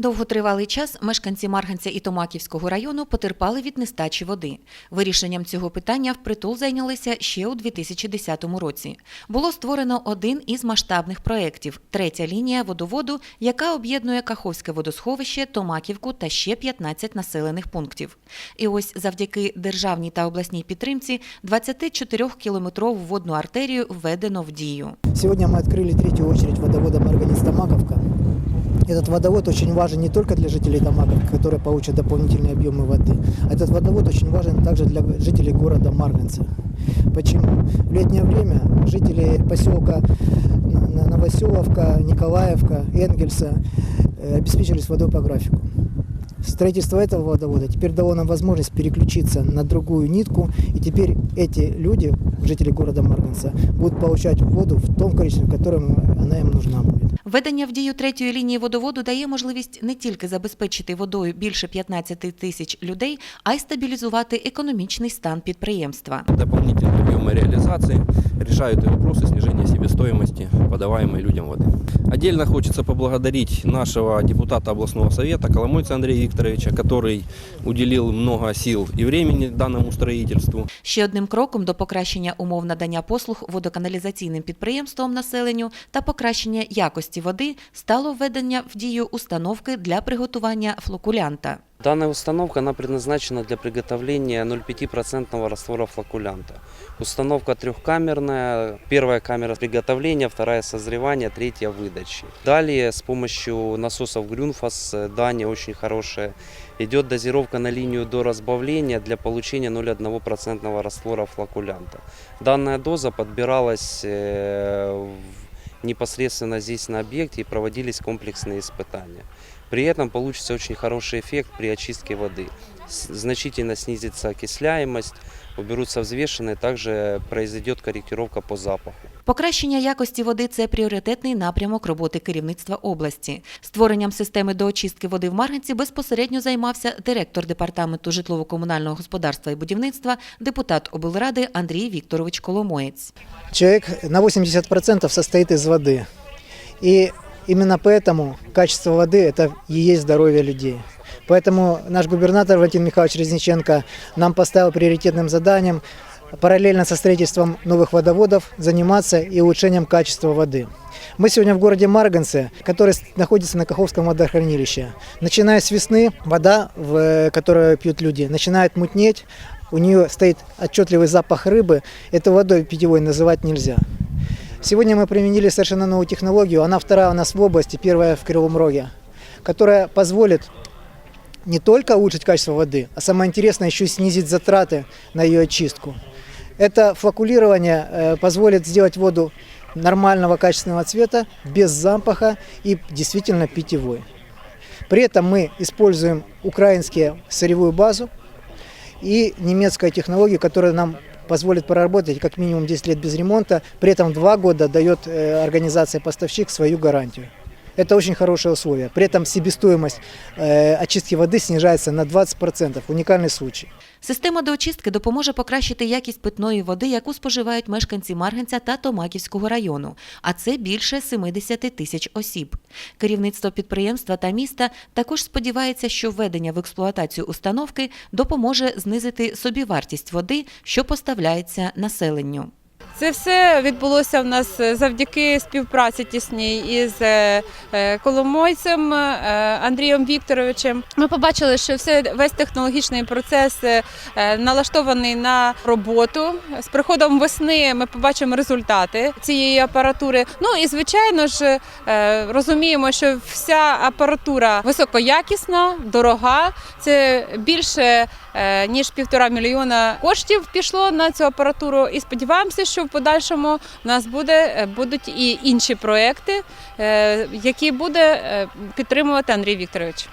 Довготривалий час мешканці Марганця і Томаківського району потерпали від нестачі води. Вирішенням цього питання впритул зайнялися ще у 2010 році. Було створено один із масштабних проєктів – третя лінія водоводу, яка об'єднує Каховське водосховище, Томаківку та ще 15 населених пунктів. І ось завдяки державній та обласній підтримці 24-кілометрову водну артерію введено в дію. Сегодня мы открыли третью очередь водовода Марганец-Томаковка. Этот водовод очень важен не только для жителей Томаковки, которые получат дополнительные объемы воды. Этот водовод очень важен также для жителей города Марганца. Почему? В летнее время жители поселка Новоселовка, Николаевка, Энгельса э, обеспечились водой по графику. Строительство этого водовода теперь дало нам возможность переключиться на другую нитку, и теперь эти люди, жители города Марганца, будут получать воду в том количестве, в котором она им нужна будет. Введення в дію третьої лінії водоводу дає можливість не тільки забезпечити водою більше 15 тисяч людей, а й стабілізувати економічний стан підприємства. Дополнительные объемы реализации решают и вопросы снижения себестоимости подаваемой людям воды. Отдельно хочется поблагодарить нашего депутата областного совета Коломойца Андрея Викторовича, который уделил много сил и времени данному строительству. Ще одним кроком до покращення умов надання послуг водоканалізаційним підприємствам населенню та покращення якості води стало введення в дію установки для приготування флокулянта. Данная установка она предназначена для приготовления 0,5% раствора флокулянта. Установка трехкамерная. Первая камера приготовления, вторая созревания, третья выдачи. Далее с помощью насосов Грюнфас, э, Дания очень хорошая, идет дозировка на линию до разбавления для получения 0,1% раствора флокулянта. Данная доза подбиралась э, в- непосредственно здесь на объекте и проводились комплексные испытания. При этом получится очень хороший эффект при очистке воды. С- Значительно снизится окисляемость, уберутся взвешенные, также произойдет корректировка по запаху. Покращення якості води це пріоритетний напрямок роботи керівництва області. Створенням системи до очистки води в Марганці безпосередньо займався директор департаменту житлово-комунального господарства і будівництва, депутат облради Андрій Вікторович Коломоєць. Человек на 80% состоит из воды. И именно поэтому качество воды – это и есть здоровье людей. Поэтому наш губернатор Валентин Михайлович Резниченко нам поставил приоритетным заданием параллельно со строительством новых водоводов заниматься и улучшением качества воды. Мы сегодня в городе Марганце, который находится на Каховском водохранилище. Начиная с весны, вода, в- которую пьют люди, начинает мутнеть, у нее стоит отчетливый запах рыбы. Эту водой питьевой называть нельзя. Сегодня мы применили совершенно новую технологию. Она вторая у нас в области, первая в Кривом Роге, которая позволит не только улучшить качество воды, а самое интересное еще и снизить затраты на ее очистку. Это флокулирование э, позволит сделать воду нормального качественного цвета, без запаха и действительно питьевой. При этом мы используем украинскую сырьевую базу и немецкая технология, которая нам позволит проработать как минимум 10 лет без ремонта, при этом 2 года дает э, организация-поставщик свою гарантию. Это очень хорошее условие. При этом себестоимость э, очистки воды снижается на 20%. Уникальный случай. Система доочистки допоможе покращити якість питної води, яку споживають мешканці Марганця та Томаківського району, а це більше 70 тисяч осіб. Керівництво підприємства та міста також сподівається, що введення в експлуатацію установки допоможе знизити собівартість води, що поставляється населенню. Це все відбулося в нас завдяки співпраці тісній із е, е, Коломойцем е, Андрієм Вікторовичем. Ми побачили, що все весь технологічний процес е, налаштований на роботу. З приходом весни ми побачимо результати цієї апаратури. Ну і звичайно ж е, розуміємо, що вся апаратура високоякісна, дорога. Це більше е, ніж півтора мільйона коштів пішло на цю апаратуру. І сподіваємося, що в подальшому у нас буде е, будуть і інші проекти, е, які буде е, підтримувати Андрій Вікторович.